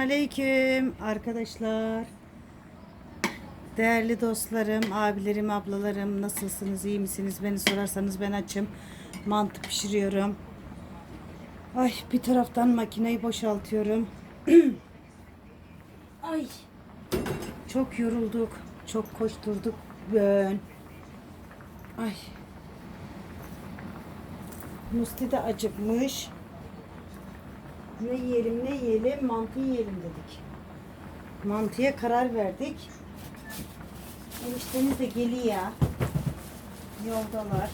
aleyküm arkadaşlar. Değerli dostlarım, abilerim, ablalarım nasılsınız, iyi misiniz? Beni sorarsanız ben açım. Mantı pişiriyorum. Ay bir taraftan makineyi boşaltıyorum. Ay çok yorulduk. Çok koşturduk. Ben. Ay. Musti de acıkmış. Ne yiyelim ne yiyelim mantı yiyelim dedik. Mantıya karar verdik. Eniştemiz de geliyor. Yoldalar.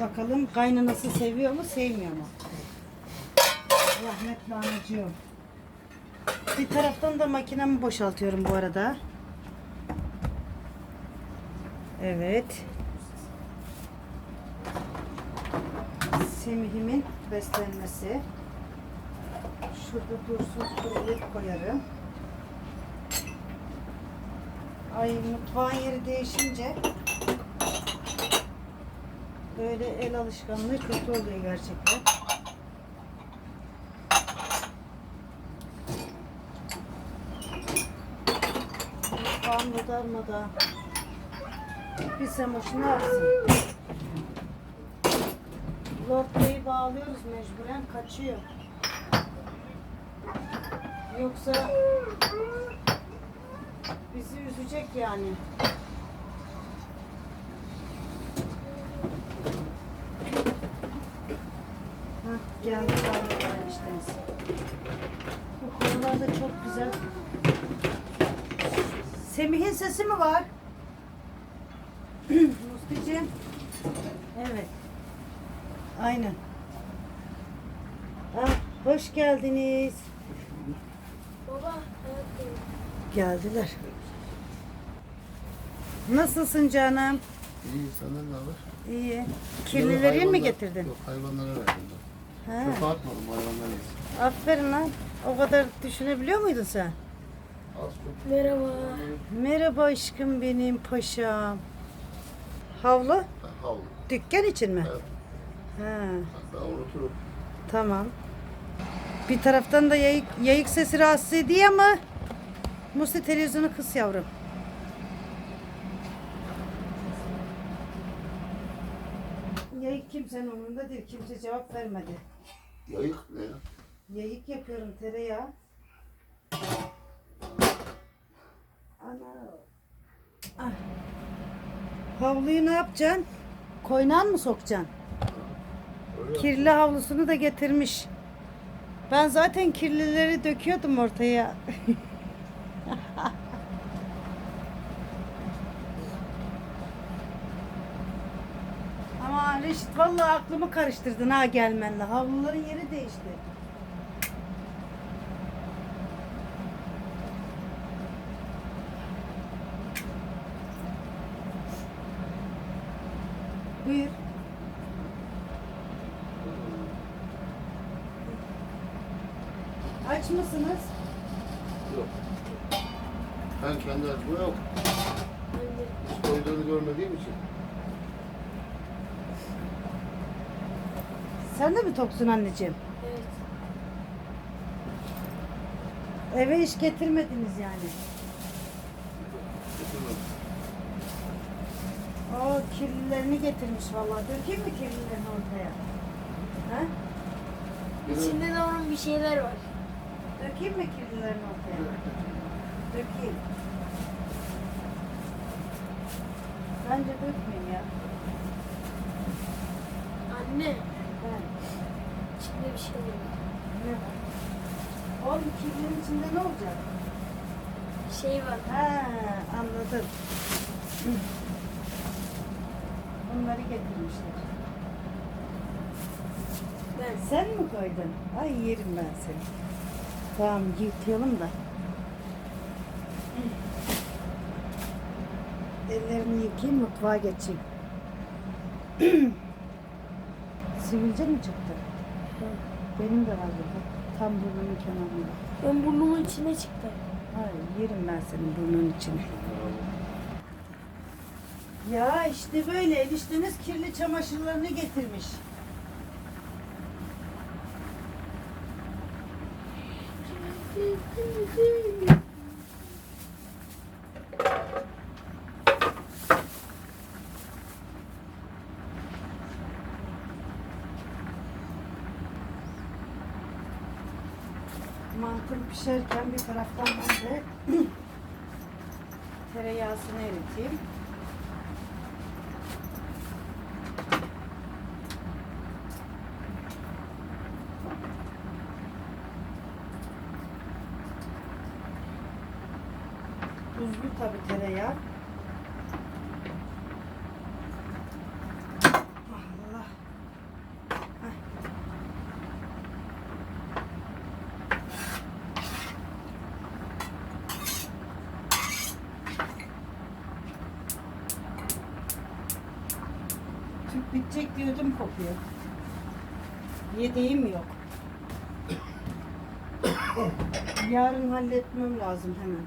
Bakalım kaynanası seviyor mu sevmiyor mu? Rahmetli anacığım. Bir taraftan da makinemi boşaltıyorum bu arada. Evet. Semih'imin beslenmesi. Şurada dursun kuruluk koyarım. Ay mutfağın yeri değişince böyle el alışkanlığı kötü oluyor gerçekten. Mutfağım darmadan. Bir yapsın? Lord Bey'i bağlıyoruz mecburen kaçıyor. Yoksa bizi üzecek yani. Hah, geldi enişteniz. Bu konular da çok güzel. Semih'in sesi mi var? Musti'cim. Evet. Aynen. Ah, hoş geldiniz. Geldiler. Nasılsın canım? İyi senden ne haber? İyi. Kirlileri mi getirdin? Yok hayvanlara verdim ben. Ha. Çöpe atmadım hayvanlar yesin. Aferin lan. O kadar düşünebiliyor muydun sen? Az çok. merhaba. Merhaba aşkım benim paşam. Havlu? Ben havlu. Dükkan için mi? Evet. Ha, Ben unuturum. tamam. Bir taraftan da yayık, yayık sesi rahatsız ediyor ama Musti televizyonu kıs yavrum. Yayık kimsenin umurunda değil. Kimse cevap vermedi. Yayık ne ya? Yayık yapıyorum tereyağı. Ana. Ah. Havluyu ne yapacaksın? Koynan mı sokacaksın? Öyle Kirli havlusunu da getirmiş. Ben zaten kirlileri döküyordum ortaya. Ama Reşit vallahi aklımı karıştırdın ha gelmenle. Havluların yeri değişti. Buyur. Aç mısınız? Yok. Ben kendi açma yok. Hiç koyduğunu görmediğim için. Sen de mi toksun anneciğim? Evet. Eve iş getirmediniz yani. O kirlilerini getirmiş vallahi. Dökeyim mi kirlilerini ortaya? De İçinde de onun bir şeyler var. Dökeyim mi kirlilerini ortaya? Dökeyim. Bence dökmeyin ya. Anne, Ha, içinde bir şey var. ne var? Oğlum kirlerin içinde ne olacak? Şey var. Ha, anladım. Hı. Bunları getirmişler. Ben. Sen mi koydun? Ay yerim ben seni. Tamam yıkayalım da. Ellerimi yıkayayım mutfağa geçeyim. Sivilce mi çıktı? Benim de var burada. Tam burnumun kenarında. Ben burnumun içine çıktı. Ay yerim ben senin burnun içine. Ya işte böyle enişteniz kirli çamaşırlarını getirmiş. Mantım pişerken bir taraftan ben de tereyağısını eriteyim. Tuzlu tabi tereyağı. Allah. Ay. Tüp bitecek diyordum kokuyor. Yedeğim yok. Yarın halletmem lazım hemen.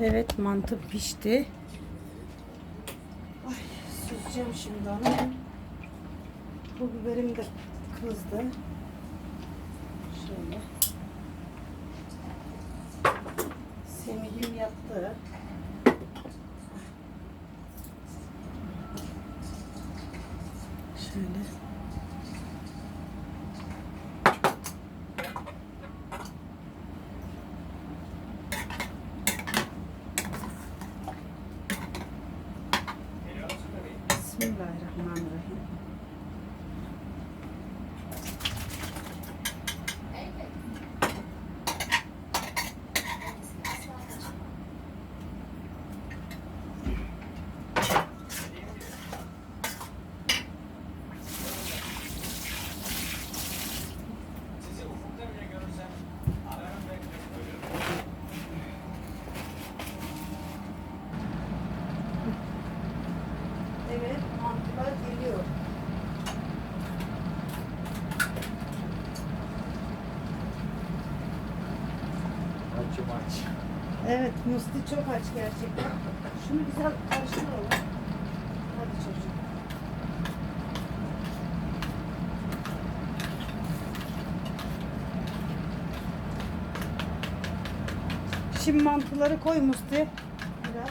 Evet mantı pişti. Ay süzeceğim şimdi onu. Bu biberim de kızdı. Şöyle. Semihim yattı. Şöyle. Bismillahirrahmanirrahim. Evet, mantılar geliyor. Açım aç. Evet, Musti çok aç gerçekten. Şunu güzel karıştıralım. Hadi çocuğum. Şimdi mantıları koy Musti. Biraz.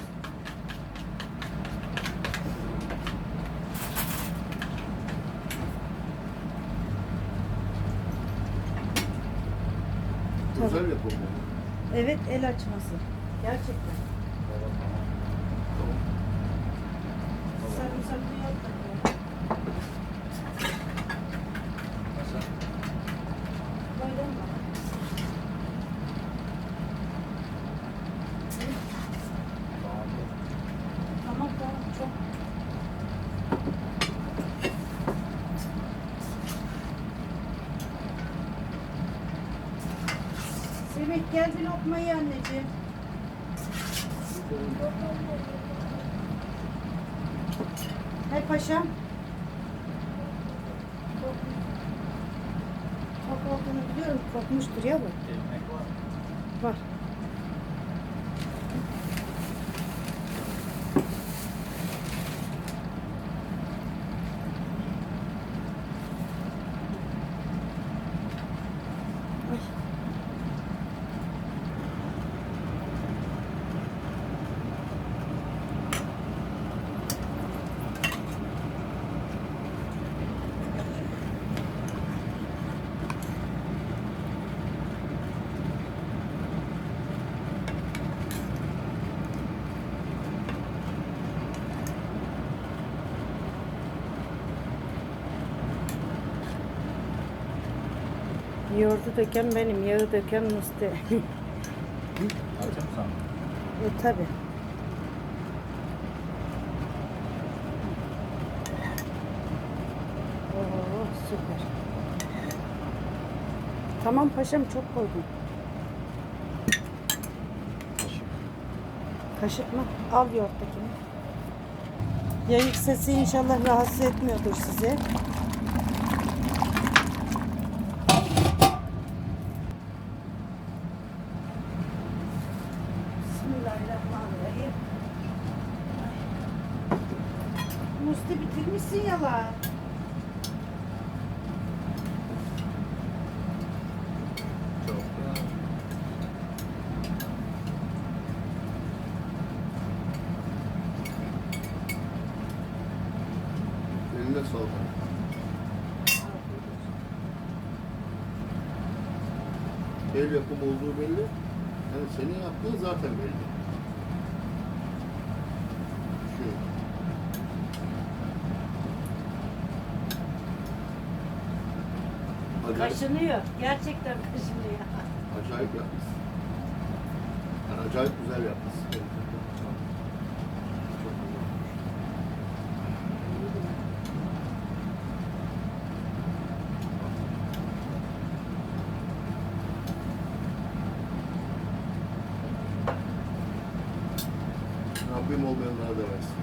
Güzel yapalım. Evet, el açması. Gerçekten. Sarımsaklı da. Koydun mu? Tamam tamam çok. Semih gel bir lokma ye anneciğim. Hay paşam. Tok olduğunu biliyorum. Kokmuştur ya bu. Var? Var. Ay. Yoğurdu döken benim, yağı döken Musti. Açım sandım. e tabi. Oo süper. Tamam paşam çok koydum. Kaşık. Kaşık mı? Al yoğurttakini. Yayık sesi inşallah rahatsız etmiyordur sizi. misin yala? Çok ya. Eline sağlık. El yapımı olduğu belli. Yani senin yaptığın zaten belli. Şu. Acayip, Kaşınıyor. Gerçekten kaşınıyor. acayip yapmışsın. Yani acayip güzel yapmışsın. Çok güzel. Rabbim olmayanlara da versin.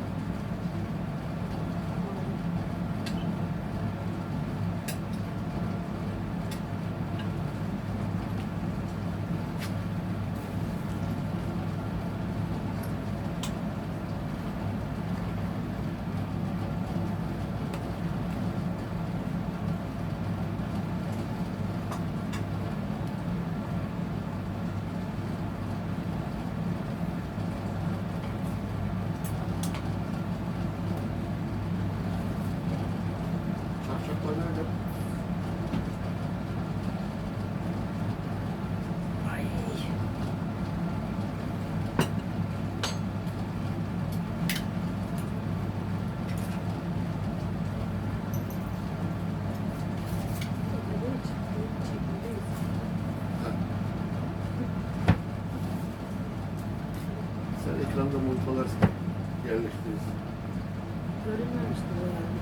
Çarşaflar nerede? Ha. Sen ekranda monitalar yerleştirirsin. Görünmemiştir o yani.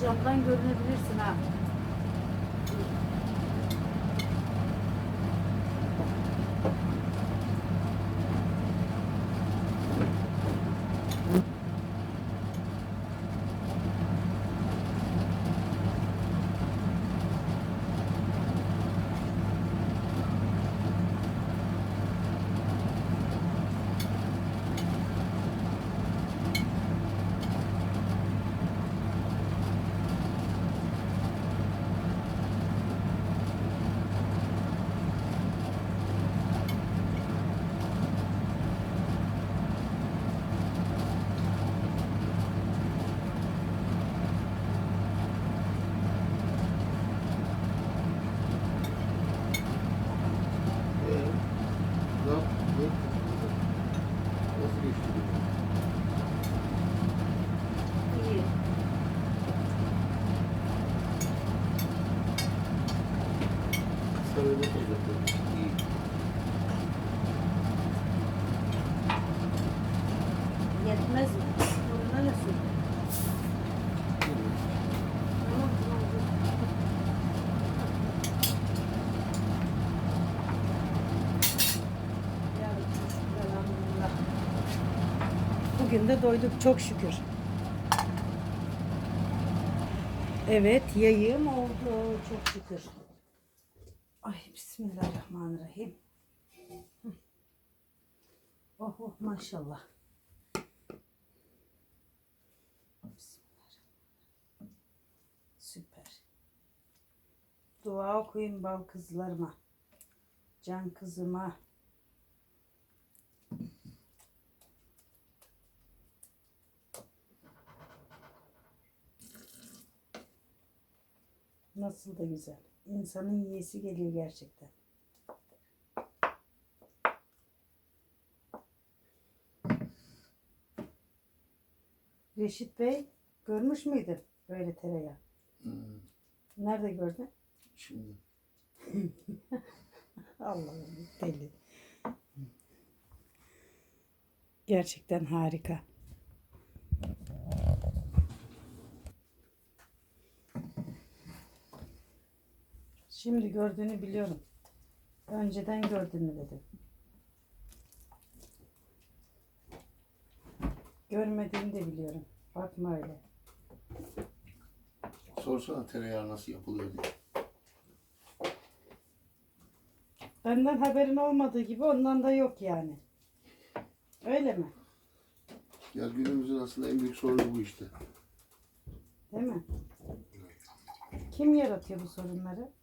Camdan görünebilirsin ha. Ee, ne yaptın? Nasıl geçti? günün? İyi. Kısa ve net olacak. İyi. Yetmez mi? Burnuna ne sürdün? Tamam, tamam, dur. Ya, elhamdülillah. Bugün de doyduk çok şükür. Evet yayım oldu çok şükür. Ay bismillahirrahmanirrahim. Oh oh maşallah. Süper. Dua okuyun bal kızlarıma. Can kızıma. Nasıl da güzel. İnsanın yiyesi geliyor gerçekten. Reşit Bey görmüş müydün böyle tereyağı? Hmm, Nerede gördün? Şimdi. Allah'ım deli. Gerçekten harika. Şimdi gördüğünü biliyorum. Önceden gördüğünü dedim. Görmediğini de biliyorum. Bakma öyle. Sorsana tereyağı nasıl yapılıyor diye. Benden haberin olmadığı gibi ondan da yok yani. Öyle mi? Ya günümüzün aslında en büyük sorunu bu işte. Değil mi? Kim yaratıyor bu sorunları?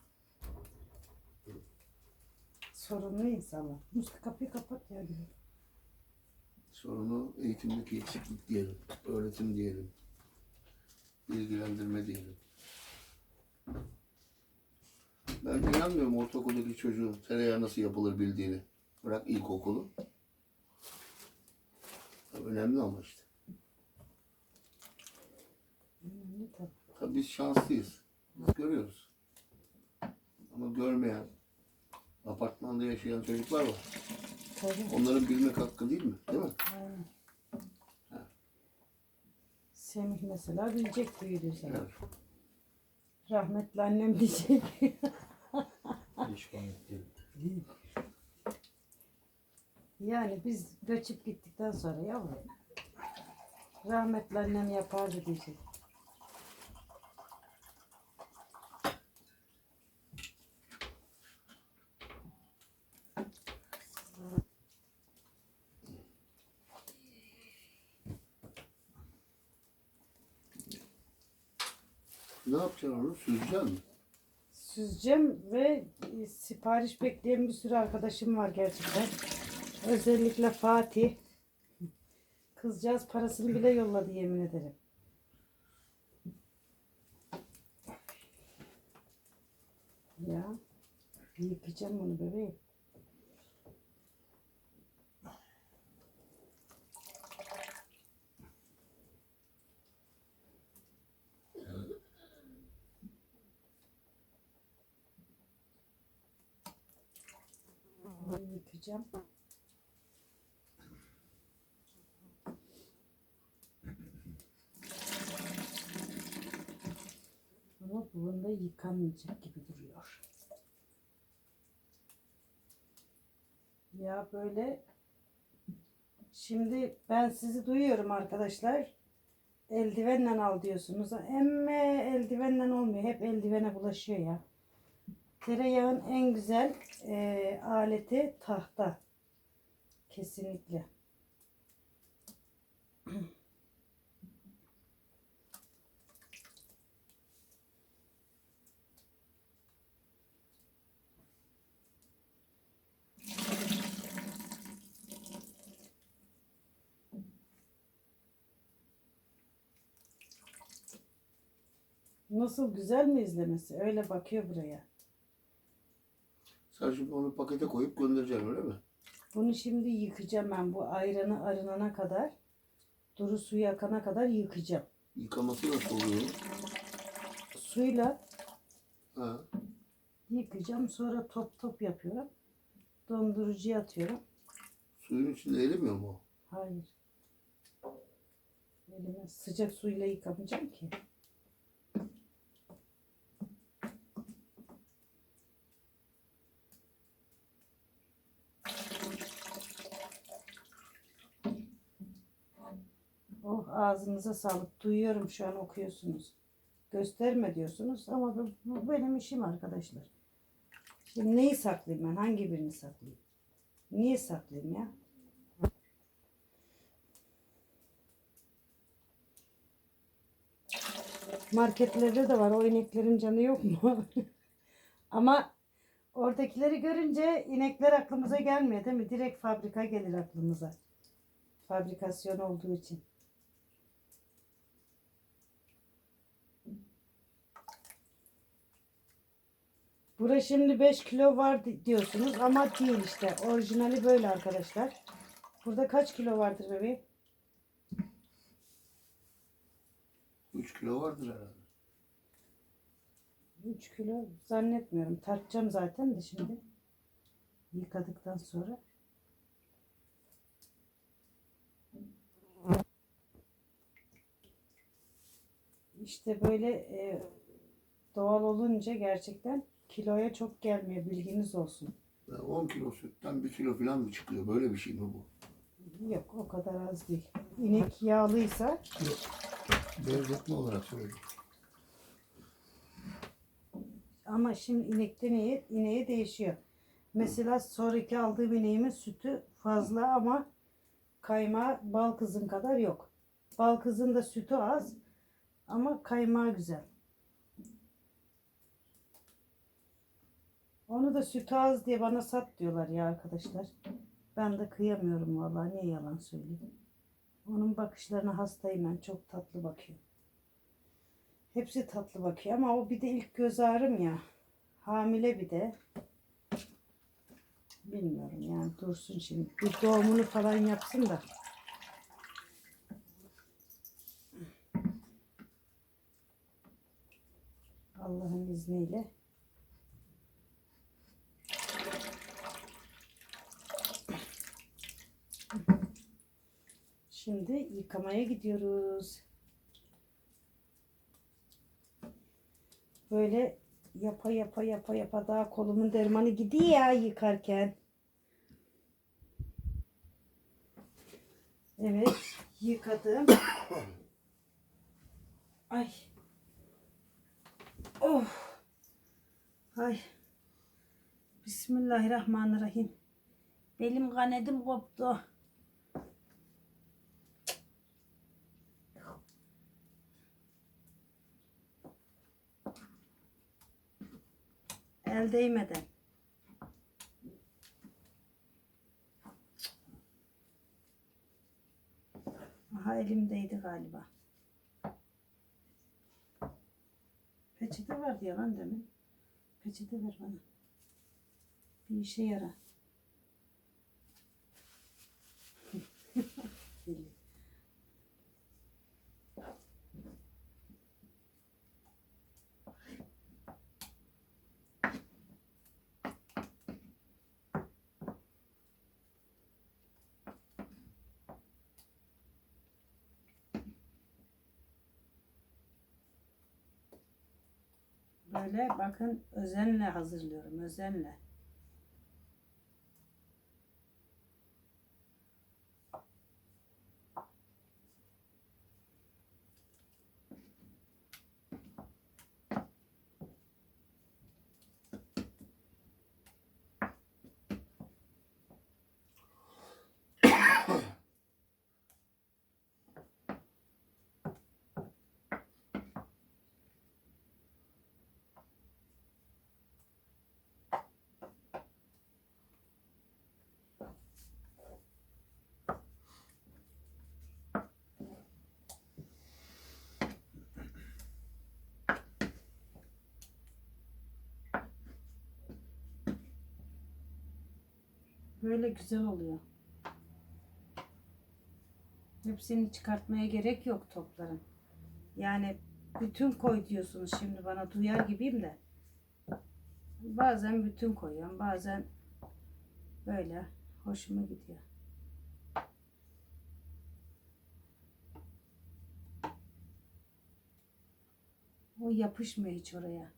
Sorunlu insanlar. Muska kapıyı kapat ya. gülüm. Sorunu eğitimdeki eksiklik diyelim. Öğretim diyelim. Bilgilendirme diyelim. Ben inanmıyorum ortaokuldaki çocuğun tereyağı nasıl yapılır bildiğini. Bırak ilkokulu. Önemli ama işte. Önemli tabii. Tabii biz şanslıyız. Biz görüyoruz. Ama görmeyen, apartmanda yaşayan çocuklar var. Tabii. Onların bilmek hakkı değil mi? Değil mi? Aynen. Semih mesela bilecek büyüdüğü zaman. Evet. Rahmetli annem diyecek. Yani biz göçüp gittikten sonra yavrum. Rahmetli annem yapardı diyecek. Ne onu? Mi? Süzeceğim ve e, sipariş bekleyen bir sürü arkadaşım var gerçekten. Özellikle Fatih. Kızcağız parasını bile yolladı yemin ederim. Ya yıkayacağım bunu bebeğim. Yıkayacağım. Ama bunda yıkanmayacak gibi duruyor. Ya böyle şimdi ben sizi duyuyorum arkadaşlar. Eldivenle al diyorsunuz. Emme eldivenle olmuyor. Hep eldivene bulaşıyor ya. Tereyağın en güzel eee, aleti tahta. Kesinlikle. Nasıl güzel mi izlemesi? Öyle bakıyor buraya. Sen şimdi onu pakete koyup göndereceksin öyle mi? Bunu şimdi yıkayacağım ben. Bu ayranı arınana kadar, duru suyu akana kadar yıkayacağım. Yıkaması nasıl oluyor? Suyla Ha. yıkayacağım. Sonra top top yapıyorum. Dondurucuya atıyorum. Suyun içinde erimiyor mu? Hayır. Elime sıcak suyla yıkamayacağım ki. Oh ağzınıza sağlık. Duyuyorum şu an okuyorsunuz. Gösterme diyorsunuz ama bu, bu benim işim arkadaşlar. Şimdi neyi saklayayım ben? Hangi birini saklayayım? Niye saklayayım ya? Marketlerde de var. O ineklerin canı yok mu? Ama oradakileri görünce inekler aklımıza gelmiyor değil mi? Direkt fabrika gelir aklımıza. Fabrikasyon olduğu için. Bura şimdi 5 kilo var di- diyorsunuz ama değil işte. Orijinali böyle arkadaşlar. Burada kaç kilo vardır bebeğim? 3 kilo vardır herhalde. 3 kilo zannetmiyorum. Tartacağım zaten de şimdi. Yıkadıktan sonra. İşte böyle e, doğal olunca gerçekten kiloya çok gelmiyor. Bilginiz olsun. Ya 10 kilo sütten 1 kilo falan mı çıkıyor? Böyle bir şey mi bu? Yok o kadar az değil. İnek yağlıysa Benzetme olarak söyledim. Ama şimdi inekten ineğe, ineğe değişiyor. Mesela sonraki aldığım ineğimin sütü fazla ama kaymağı bal kızın kadar yok. Bal kızın da sütü az ama kaymağı güzel. Onu da sütü az diye bana sat diyorlar ya arkadaşlar. Ben de kıyamıyorum vallahi niye yalan söyleyeyim. Onun bakışlarına hastayım ben. Çok tatlı bakıyor. Hepsi tatlı bakıyor ama o bir de ilk göz ağrım ya. Hamile bir de. Bilmiyorum yani dursun şimdi. Bir doğumunu falan yapsın da. Allah'ın izniyle. Şimdi yıkamaya gidiyoruz. Böyle yapa yapa yapa yapa daha kolumun dermanı gidiyor ya yıkarken. Evet yıkadım. Ay. Oh. Ay. Bismillahirrahmanirrahim. Belim kanedim koptu. El değmeden. Aha elimdeydi galiba. Peçete vardı ya lan demin. Peçete ver bana. Bir işe yarar. Böyle bakın özenle hazırlıyorum. Özenle. Böyle güzel oluyor. Hepsini çıkartmaya gerek yok topların. Yani bütün koy diyorsunuz şimdi bana duyar gibiyim de. Bazen bütün koyuyorum. Bazen böyle hoşuma gidiyor. O yapışmıyor hiç oraya.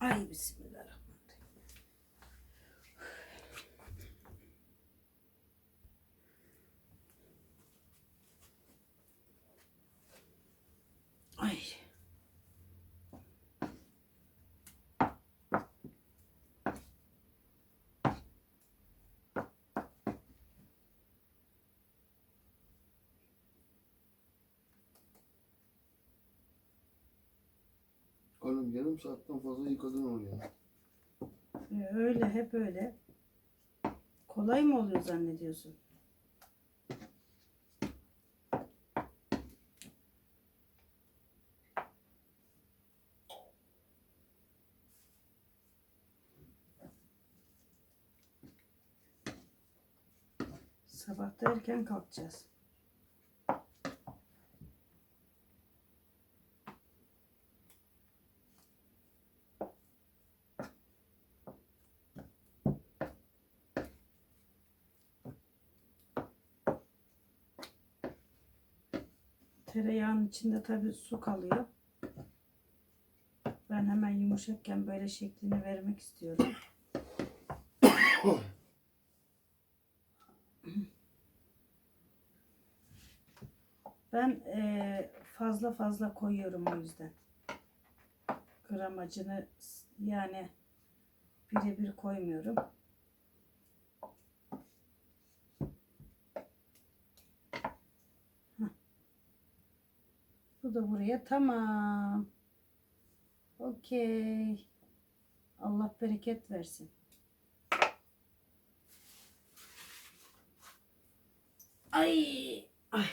Ay bismillahirrahmanirrahim. Ay. Oğlum yarım saatten fazla yıkadın onu ya. E, Öyle hep öyle. Kolay mı oluyor zannediyorsun? Sabah da erken kalkacağız. Tereyağının içinde tabi su kalıyor. Ben hemen yumuşakken böyle şeklini vermek istiyorum. Ben eee, fazla fazla koyuyorum o yüzden. Gramajını s- yani birebir koymuyorum. Bu da buraya tamam. Okey. Allah bereket versin. Ay, ay.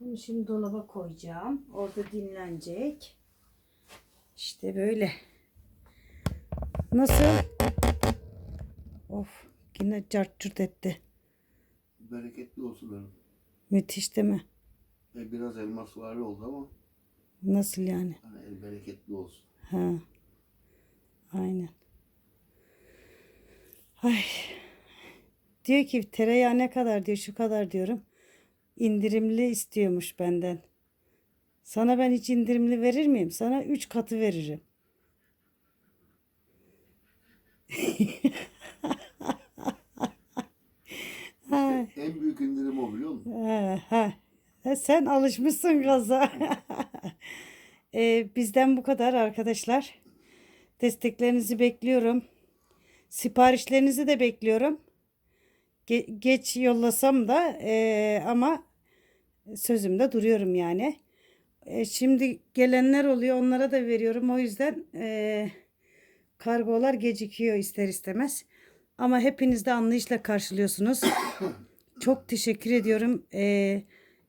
Bunu şimdi dolaba koyacağım. Orada dinlenecek. İşte böyle. Nasıl? Of, yine cart etti. Bereketli olsun benim. Müthiş değil mi? E, biraz elmas vari oldu ama Nasıl yani? hani el bereketli olsun. Ha. Aynen. Ay. Diyor ki tereyağı ne kadar diyor şu kadar diyorum. İndirimli istiyormuş benden. Sana ben hiç indirimli verir miyim? Sana üç katı veririm. Ay. En büyük indirim o biliyor musun? Sen alışmışsın gaza. E, bizden bu kadar arkadaşlar. Desteklerinizi bekliyorum. Siparişlerinizi de bekliyorum. Ge- geç yollasam da e, ama sözümde duruyorum yani. E, şimdi gelenler oluyor onlara da veriyorum. O yüzden e, kargolar gecikiyor ister istemez. Ama hepiniz de anlayışla karşılıyorsunuz. Çok teşekkür ediyorum. Ee,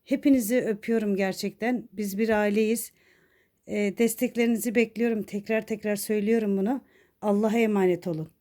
hepinizi öpüyorum gerçekten. Biz bir aileyiz. Ee, desteklerinizi bekliyorum. Tekrar tekrar söylüyorum bunu. Allah'a emanet olun.